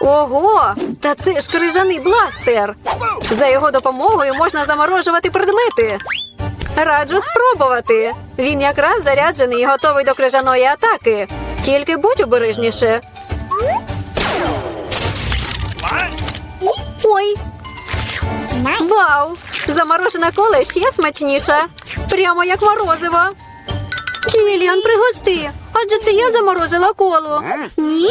Ого, та це ж крижаний бластер. За його допомогою можна заморожувати предмети. Раджу спробувати. Він якраз заряджений і готовий до крижаної атаки. Тільки будь обережніше. Ой, вау! Заморожена кола ще смачніша. Прямо як морозиво. Чиліан, пригости. Адже це я заморозила колу. Ні?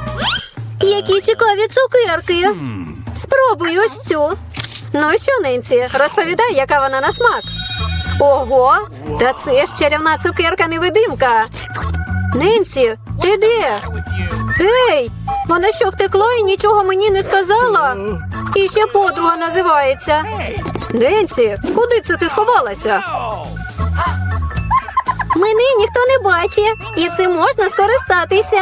Які цікаві цукерки! Спробуй ось цю. Ну що, Ненсі, розповідай, яка вона на смак. Ого, та це ж чарівна цукерка-невидимка. Ненсі, ти де? Ей, вона що втекла і нічого мені не сказала? І ще подруга називається. Ненсі, куди це ти сховалася? Мене ніхто не бачить, і цим можна скористатися.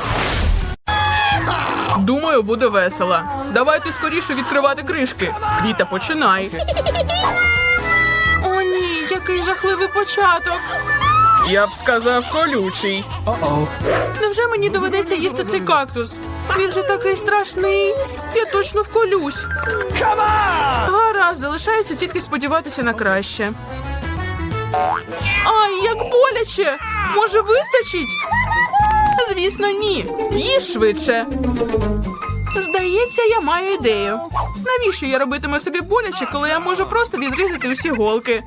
Думаю, буде весело. Давайте скоріше відкривати кришки. Віта, починай. О, ні, який жахливий початок. Я б сказав колючий. Невже мені доведеться їсти цей кактус? Він же такий страшний. Я точно вколюсь. Гаразд, залишається тільки сподіватися на краще. Ай, як боляче! Може, вистачить? Звісно, ні. Їж швидше. Здається, я маю ідею. Навіщо я робитиму собі боляче, коли я можу просто відрізати усі голки?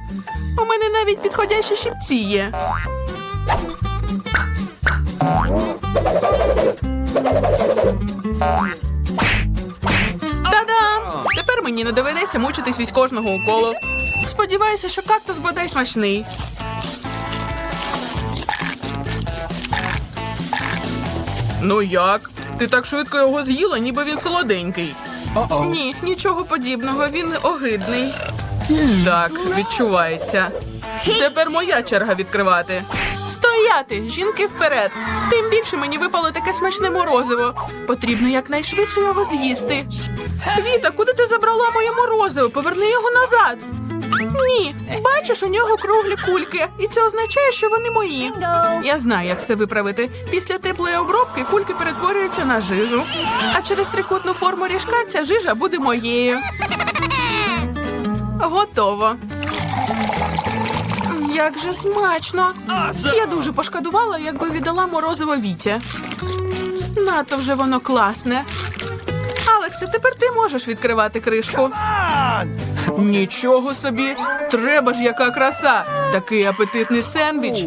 У мене навіть підходящі щипці є. Та-дам! Тепер мені не доведеться мучитись від кожного уколу. Сподіваюся, що кактус бодай смачний. Ну як? Ти так швидко його з'їла, ніби він солоденький. Ні, нічого подібного, він огидний. Так, відчувається. Тепер моя черга відкривати. Стояти! Жінки вперед! Тим більше мені випало таке смачне морозиво. Потрібно якнайшвидше його з'їсти. Віта, куди ти забрала моє морозиво? Поверни його назад. Бачиш, у нього круглі кульки, і це означає, що вони мої. Я знаю, як це виправити. Після теплої обробки кульки перетворюються на жижу. А через трикутну форму ріжка ця жижа буде моєю. Готово. Як же смачно! Я дуже пошкодувала, якби віддала морозиво Вітя. Надто вже воно класне. Алексе, тепер ти можеш відкривати кришку. Нічого собі, треба ж яка краса. Такий апетитний сендвіч.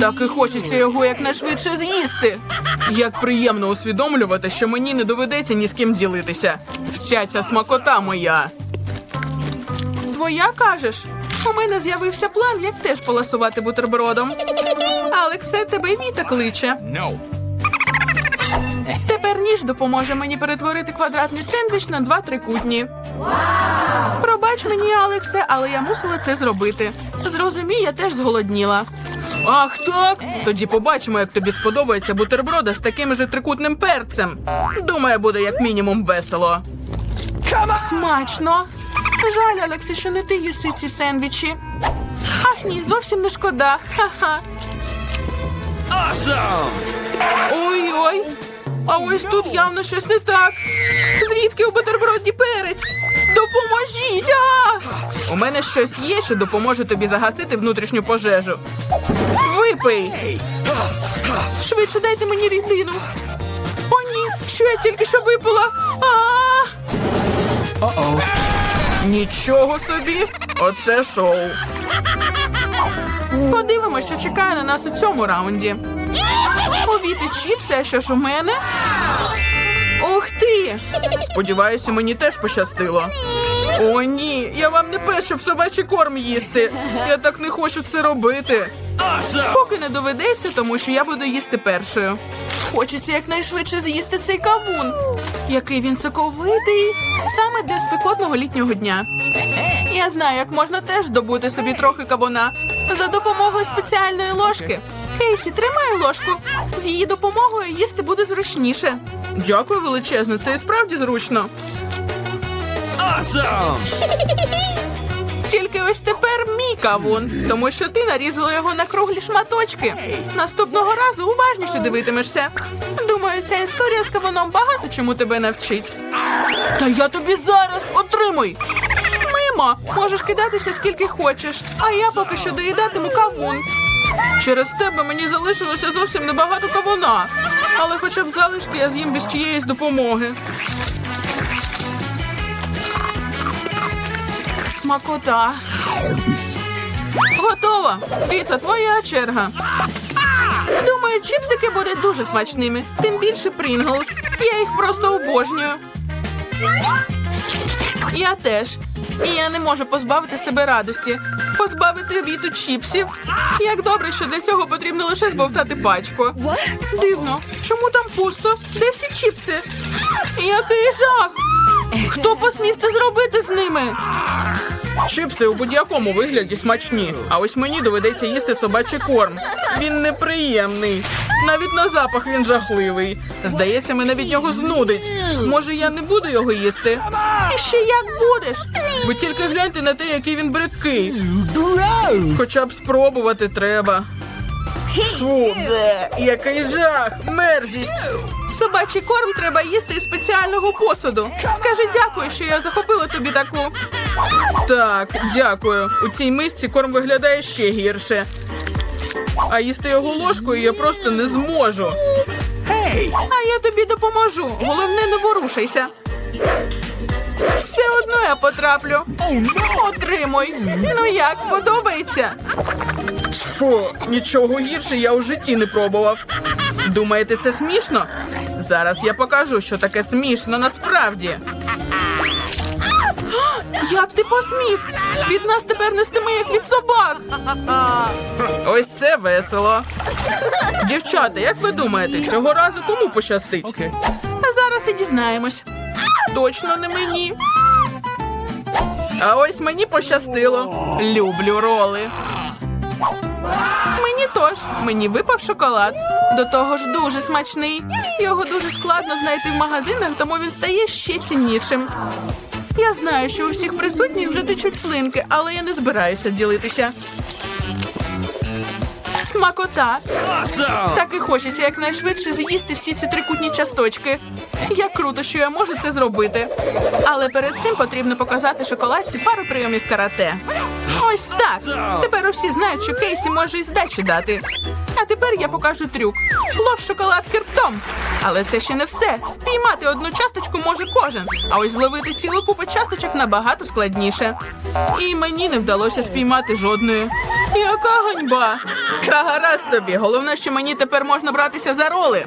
Так і хочеться його якнайшвидше з'їсти. Як приємно усвідомлювати, що мені не доведеться ні з ким ділитися. Вся ця смакота моя. Твоя кажеш? У мене з'явився план, як теж поласувати бутербродом. Алексе, тебе й Віта кличе. Ніж допоможе мені перетворити квадратний сендвіч на два трикутні. Пробач мені, Алексе, але я мусила це зробити. Зрозумій, я теж зголодніла. Ах так? Тоді побачимо, як тобі сподобається бутерброда з таким же трикутним перцем. Думаю, буде як мінімум весело. Смачно. Жаль, Алексе, що не ти їси ці сендвічі. Ах ні, зовсім не шкода. Ха-ха. Ой-ой. А ось тут явно щось не так. Звідки у бутерброді перець? Допоможіть! А! У мене щось є, що допоможе тобі загасити внутрішню пожежу. Випий! Швидше дайте мені рідину. О, ні, що я тільки що випила. А! Нічого собі! Оце шоу. Подивимося, що чекає на нас у цьому раунді. Повіти чіпси, а що ж у мене? Ух ти! Сподіваюся, мені теж пощастило. О, ні, я вам не пес, щоб собачий корм їсти. Я так не хочу це робити. Поки не доведеться, тому що я буду їсти першою. Хочеться якнайшвидше з'їсти цей кавун. Який він соковитий, саме для спекотного літнього дня. Я знаю, як можна теж здобути собі трохи кавуна за допомогою спеціальної ложки. Кейсі, тримай ложку. З її допомогою їсти буде зручніше. Дякую величезно, це і справді зручно. Тільки ось тепер мій кавун, тому що ти нарізала його на круглі шматочки. Наступного разу уважніше дивитимешся. Думаю, ця історія з кавуном багато чому тебе навчить. Та я тобі зараз отримуй. Мимо, можеш кидатися скільки хочеш, а я поки що доїдатиму кавун. Через тебе мені залишилося зовсім небагато кавуна, але хоча б залишки я з'їм без чиєїсь допомоги. Смакота. Готово. Віта, твоя черга. Думаю, чіпсики будуть дуже смачними. Тим більше Прінглс. Я їх просто обожнюю. Я теж. І я не можу позбавити себе радості. Позбавити віту чіпсів. Як добре, що для цього потрібно лише збовтати пачку. Дивно, чому там пусто? Де всі чіпси? Який жах! Хто посмів це зробити з ними? Чипси у будь-якому вигляді смачні, а ось мені доведеться їсти собачий корм. Він неприємний. Навіть на запах він жахливий. Здається, мене від нього знудить. Може, я не буду його їсти? І ще як будеш? Ви тільки гляньте на те, який він бридкий. Хоча б спробувати треба. Фу, де, який жах, мерзість. Собачий корм треба їсти із спеціального посуду. Скажи дякую, що я захопила тобі таку. Так, дякую. У цій мисці корм виглядає ще гірше. А їсти його ложкою я просто не зможу. А я тобі допоможу. Головне, не ворушайся. Все одно я потраплю. Отримуй. Ну як, подобається? Фу, нічого гірше я у житті не пробував. Думаєте, це смішно? Зараз я покажу, що таке смішно насправді. Як ти посмів? Від нас тепер нестиме, як від собак. Ось це весело. Дівчата, як ви думаєте, цього разу кому пощастить? А зараз і дізнаємось. Точно не мені. А ось мені пощастило. Люблю роли. Мені теж. Мені випав шоколад. До того ж дуже смачний. Його дуже складно знайти в магазинах, тому він стає ще ціннішим. Я знаю, що у всіх присутніх вже течуть слинки, але я не збираюся ділитися. Смакота. Так і хочеться якнайшвидше з'їсти всі ці трикутні часточки. Як круто, що я можу це зробити. Але перед цим потрібно показати шоколадці пару прийомів карате. Ось так. Тепер усі знають, що Кейсі може і здачі дати. А тепер я покажу трюк. Лов шоколад кирптом. Але це ще не все. Спіймати одну часточку може кожен. А ось зловити цілу купу часточок набагато складніше. І мені не вдалося спіймати жодної. Яка ганьба! Та гаразд тобі. Головне, що мені тепер можна братися за роли.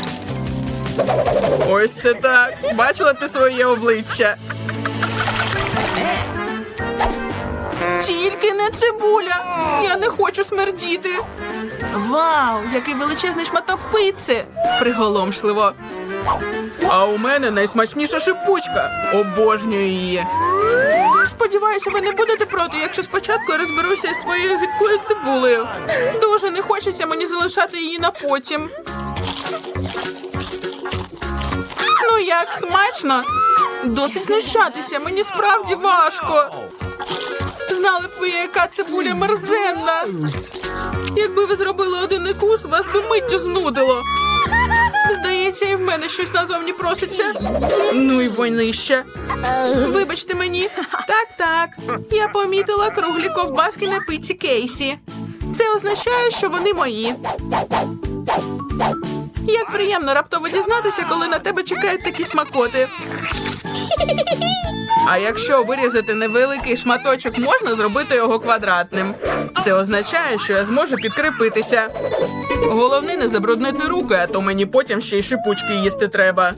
Ось це так. Бачила ти своє обличчя. Тільки не цибуля. Я не хочу смердіти. Вау, який величезний шматок пици. Приголомшливо. А у мене найсмачніша шипучка. Обожнюю її. Сподіваюся, ви не будете проти, якщо спочатку я розберуся із своєю гидкою цибулею. Дуже не хочеться мені залишати її на потім. Як смачно? Досить знущатися, мені справді важко. Знали б ви, яка цибуля мерзенна. Якби ви зробили один укус, вас би миттю знудило. Здається, і в мене щось назовні проситься. Ну і войнище. Вибачте мені. Так, так. Я помітила круглі ковбаски на пиці Кейсі. Це означає, що вони мої. Як приємно раптово дізнатися, коли на тебе чекають такі смакоти. А якщо вирізати невеликий шматочок, можна зробити його квадратним. Це означає, що я зможу підкріпитися. Головне не забруднити руки, а то мені потім ще й шипучки їсти треба.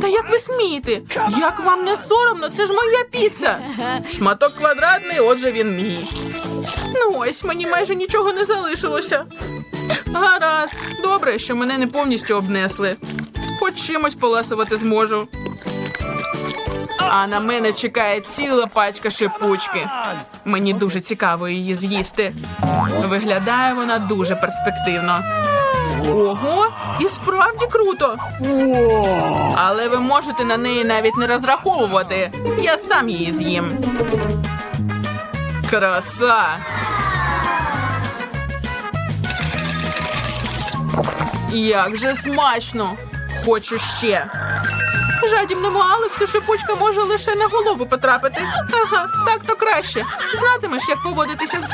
Та як ви смієте? Як вам не соромно? Це ж моя піца. Шматок квадратний, отже, він мій. Ну ось мені майже нічого не залишилося. Гаразд, добре, що мене не повністю обнесли. Хоч чимось поласувати зможу. А на мене чекає ціла пачка шипучки. Мені дуже цікаво її з'їсти. Виглядає вона дуже перспективно. Ого, і справді круто. Але ви можете на неї навіть не розраховувати. Я сам її з'їм. Краса. Як же смачно! Хочу ще. Жадібному Алексу шипучка може лише на голову потрапити. Ага, так то краще. Знатимеш, як поводитися з